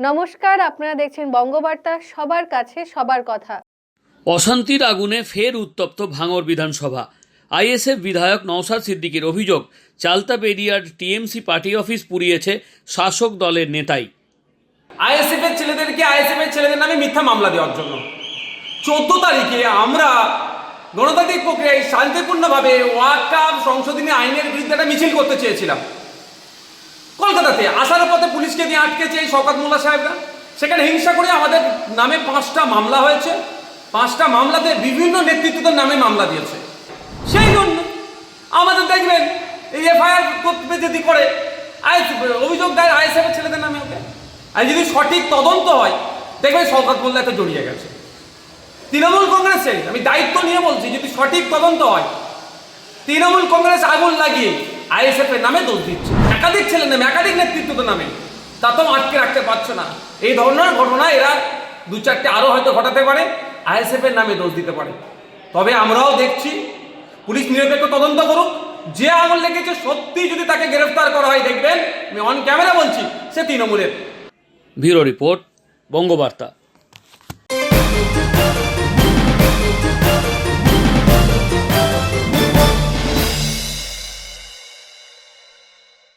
নমস্কার আপনারা দেখছেন বঙ্গবার্তা সবার কাছে সবার কথা। অশান্তির আগুনে ফের উত্তপ্ত ভাঙর বিধানসভা। আইএসএফ বিধায়ক নওশাদ সিদ্দিকীর অভিযোগ চালতা পেরিয়ার টিএমসি পার্টি অফিস পুড়িয়েছে শাসক দলের নেতাই। আইএসএফ এর ছেলেদেরকে আইএসএফ এর ছেলেদের নামে মিথ্যা মামলা দেওয়ার জন্য। চোদ্দ তারিখে আমরা গণতান্ত্রিক প্রক্রিয়ায় শান্তিপূর্ণভাবে ওয়াকাব সংশোধনী আইনের বিরুদ্ধে একটা মিছিল করতে চেয়েছিলাম। কলকাতাতে আসার পথে পুলিশকে দিয়ে আটকেছে এই শওকাত মোল্লা সাহেবরা। সেখানে হিংসা করে আমাদের নামে পাঁচটা মামলা হয়েছে। পাঁচটা মামলাতে বিভিন্ন নেতৃত্বদের নামে মামলা দিয়েছে। সেই জন্য আমাদের দেখবেন, এই এফআইআর যদি করে অভিযোগ দেয় আইএসএফ এর ছেলেদের নামে ওকে। আর যদি সঠিক তদন্ত হয়, দেখবেন শওকাত মোল্লা এতে জড়িয়ে গেছে। তৃণমূল কংগ্রেসের আমি দায়িত্ব নিয়ে বলছি, যদি সঠিক তদন্ত হয়, তৃণমূল কংগ্রেস আগুন লাগিয়ে আইএসএফ এর নামে দোষ দিচ্ছে। একাধিক ছেলে নামে, একাধিক নেতৃত্বদের নামে। তা তো আটকে রাখতে পারছ না। এই ধরনের ঘটনা এরা দু চারটে আরও হয়তো ঘটাতে পারে, আইএসএফ এর নামে দোষ দিতে পারে। তবে আমরাও দেখছি, পুলিশ নিরপেক্ষ তদন্ত করুক। যে আঙুল লেগেছে সত্যি যদি তাকে গ্রেফতার করা হয়, দেখবেন, আমি অন ক্যামেরা বলছি, সে তৃণমূলের। Bureau report, Bangabarta.